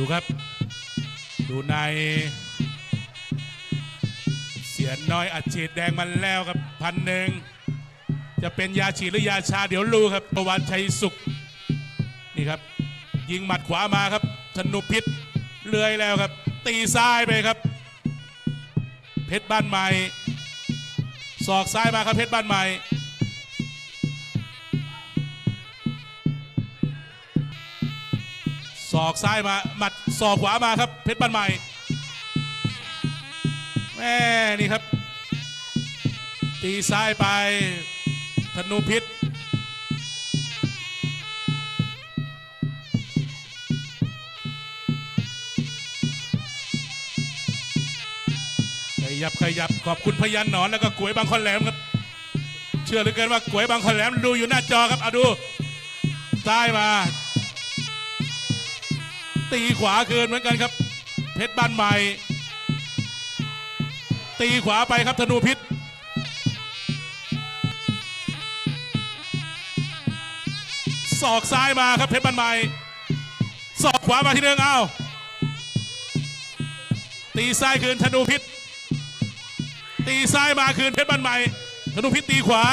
ดูครับ ดูใน เสียน้อยอัดฉีดแดงมันแล้วครับพันหนึ่งจะเป็นยาฉีดหรือยาชาเดี๋ยวรู้ครับประวันชัยสุขนี่ครับ ยิงหมัดขวามาครับธนุพิษเลื่อยแล้วครับ ตีซ้ายไปครับ เพชรบ้านใหม่ศอกซ้ายมาครับเพชรบ้านใหม่ ศอกซ้ายมา หมัดศอกขวามาครับ เพชรบ้านใหม่แม่นี่ครับ ตีซ้ายไป ธนูพิษ ขยับขยับขอบคุณพยันหนอนแล้วก็กวยบางคอนแหลมครับ เชื่อเหลือเกินว่ากวยบางคอนแหลมดูอยู่หน้าจอครับเอาดูซ้ายมา ตีขวาคืนเหมือนกันครับ เพชรบ้านใหม่ ตีขวาไปครับธนูพิษ ศอกซ้ายมาครับเพชรบ้านใหม่ ศอกขวามาที่หนึ่งเอาตีซ้ายคืนธนูพิษ ตีซ้ายมาคืนเพชรบ้านใหม่ ธนูพิษตีขวา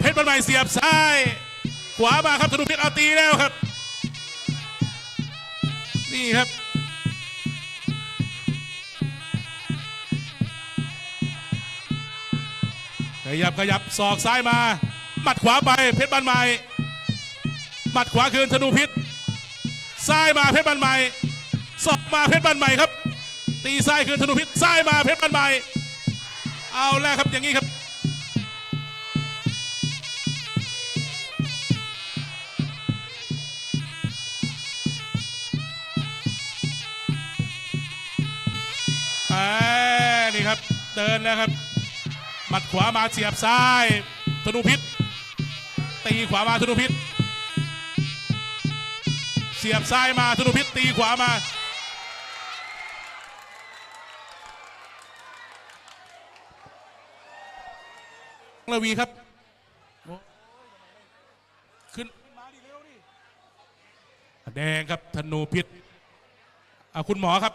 เพชรบ้านใหม่เสียบซ้าย ขวามาครับธนูพิษเอาตีแล้วครับ นี่ครับ ขยับขยับศอกซ้ายมาหมัดขวาไปเพชรบันใหม่หมัดขวาคืนธนูพิษซ้ายมาเพชรบันใหม่ศอกมาเพชรบันใหม่ครับ ตีซ้ายคืนธนูพิษซ้ายมาเพชรบันใหม่เอาแล้วครับอย่างนี้ครับ เดินแล้วครับหมัดขวามาเสียบซ้ายธนูพิษ ตีขวามาธนูพิษ เสียบซ้ายมาธนูพิษตีขวามาระวีครับ ขึ้นแดงครับธนูพิษอะคุณหมอครับ